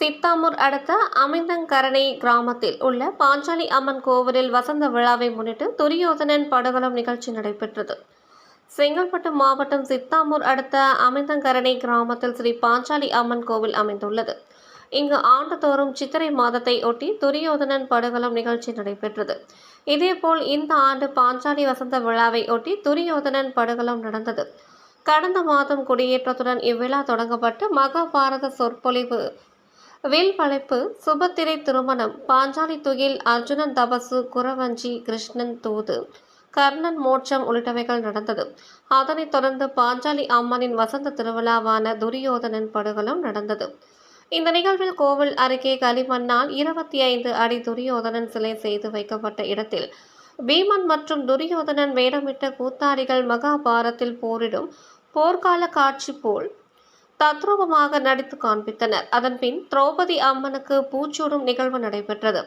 சித்தாமூர் அடுத்த அமிர்தங்கரணை கிராமத்தில் உள்ள பாஞ்சாலி அம்மன் கோவிலில் வசந்த விழாவை முன்னிட்டு துரியோதனன் படுகளம் நிகழ்ச்சி நடைபெற்றது. செங்கல்பட்டு மாவட்டம் சித்தாமூர் அடுத்த அமிர்தங்கரணை கிராமத்தில் ஸ்ரீ பாஞ்சாலி அம்மன் கோவில் அமைந்துள்ளது. இங்கு ஆண்டுதோறும் சித்திரை மாதத்தை ஒட்டி துரியோதனன் படுகளம் நிகழ்ச்சி நடைபெற்றது. இதேபோல் இந்த ஆண்டு பாஞ்சாலி வசந்த விழாவை ஒட்டி துரியோதனன் படுகலம் நடந்தது. கடந்த மாதம் குடியேற்றத்துடன் இவ்விழா தொடங்கப்பட்டு மகாபாரத சொற்பொழிவு வில் வளைப்பு சுபத்திரை திருமணம் பாஞ்சாலி துகில் அர்ஜுனன் தபசு குரவஞ்சி கிருஷ்ணன் தூது. கர்ணன் மோட்சம் உள்ளிட்டவைகள் நடந்தது. அதனைத் தொடர்ந்து பாஞ்சாலி அம்மனின் வசந்த திருவிழாவான துரியோதனன் படுகொலும் நடந்தது. இந்த நிகழ்வில் கோவில் அருகே களிமண்ணால் இருபத்தி ஐந்து அடி துரியோதனன் சிலை செய்து வைக்கப்பட்ட இடத்தில் பீமன் மற்றும் துரியோதனன் வேடமிட்ட கூத்தாடிகள் மகாபாரத்தில் போரிடும் போர்க்கால காட்சி போல் தத்ரூபமாக நடித்து காண்பித்தனர். அதன்பின் திரௌபதி அம்மனுக்கு பூச்சூடும் நிகழ்வு நடைபெற்றது.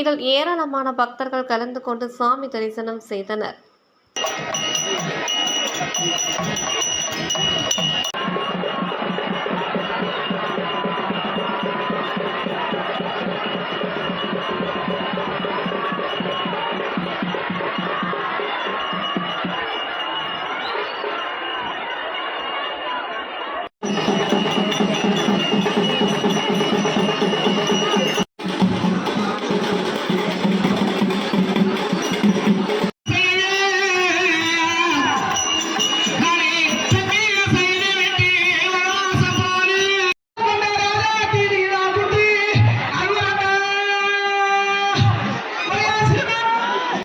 இதில் ஏராளமான பக்தர்கள் கலந்து கொண்டு சுவாமி தரிசனம் செய்தனர்.